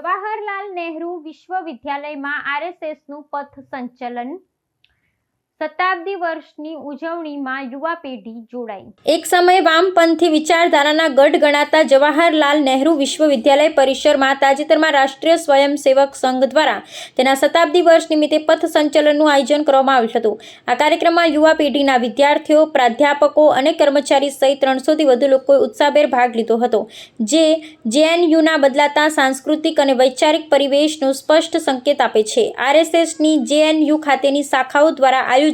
જવાહરલાલ નહેરુ વિશ્વવિદ્યાલયમાં આરએસએસનું પથ સંચલન શતાબ્દી વર્ષની ઉજવણીમાં યુવા પેઢી જોડાઈ. એક સમયે વામપંથી વિચારધારાના ગઢ ગણાતા જવાહરલાલ નહેરુ વિશ્વવિદ્યાલય પરિસરમાં તાજેતરમાં રાષ્ટ્રીય સ્વયંસેવક સંઘ દ્વારા તેના શતાબ્દી વર્ષ નિમિત્તે પથ સંચલનનું આયોજન કરવામાં આવ્યું હતું. આ કાર્યક્રમમાં યુવા પેઢીના વિદ્યાર્થીઓ, પ્રાધ્યાપકો અને કર્મચારી સહિત ત્રણસોથી વધુ લોકોએ ઉત્સાહભેર ભાગ લીધો હતો. જે જેએનયુના બદલાતા સાંસ્કૃતિક અને વૈચારિક પરિવેશનો સ્પષ્ટ સંકેત આપે છે. આરએસએસની જેએનયુ ખાતેની શાખાઓ દ્વારા આયોજિત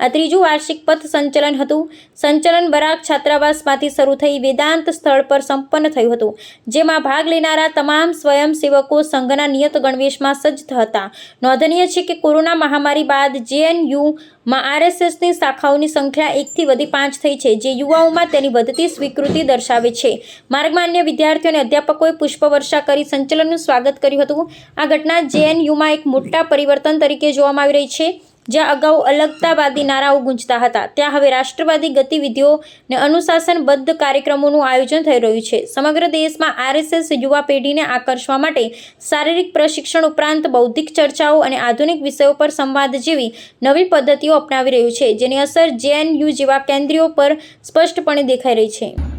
આ ત્રીજું વાર્ષિક પથ સંચલન હતું. સંચલન બરાક છાત્રાવાસમાંથી શરૂ થઈ વેદાંત સ્થળ પર સંપન્ન થયું હતું, જેમાં ભાગ લેનારા તમામ સ્વયંસેવકો સંઘના નિયત ગણવેશમાં સજ્જ હતા. નોંધનીય છે કે કોરોના મહામારી બાદ જેએનયુમાં આરએસએસની શાખાઓની સંખ્યા એકથી વધી પાંચ થઈ છે, જે યુવાઓમાં તેની વધતી સ્વીકૃતિ દર્શાવે છે. માર્ગમાં અન્ય વિદ્યાર્થીઓ અને અધ્યાપકોએ પુષ્પવર્ષા કરી સંચલનનું સ્વાગત કર્યું હતું. આ ઘટના જેએનયુમાં એક મોટા પરિવર્તન તરીકે જોવામાં આવી રહી છે. જ્યાં અગાઉ અલગતાવાદી નારાઓ ગુંજતા હતા. ત્યાં હવે રાષ્ટ્રવાદી ગતિવિધિઓ અને અનુશાસનબદ્ધ કાર્યક્રમોનું આયોજન થઈ રહ્યું છે. સમગ્ર દેશમાં આરએસએસ યુવા પેઢીને આકર્ષવા માટે શારીરિક પ્રશિક્ષણ ઉપરાંત બૌદ્ધિક ચર્ચાઓ અને આધુનિક વિષયો પર સંવાદ જેવી નવી પદ્ધતિઓ અપનાવી રહ્યું છે, જેની અસર જેએનયુ જેવા કેન્દ્રીઓ પર સ્પષ્ટપણે દેખાઈ રહી છે.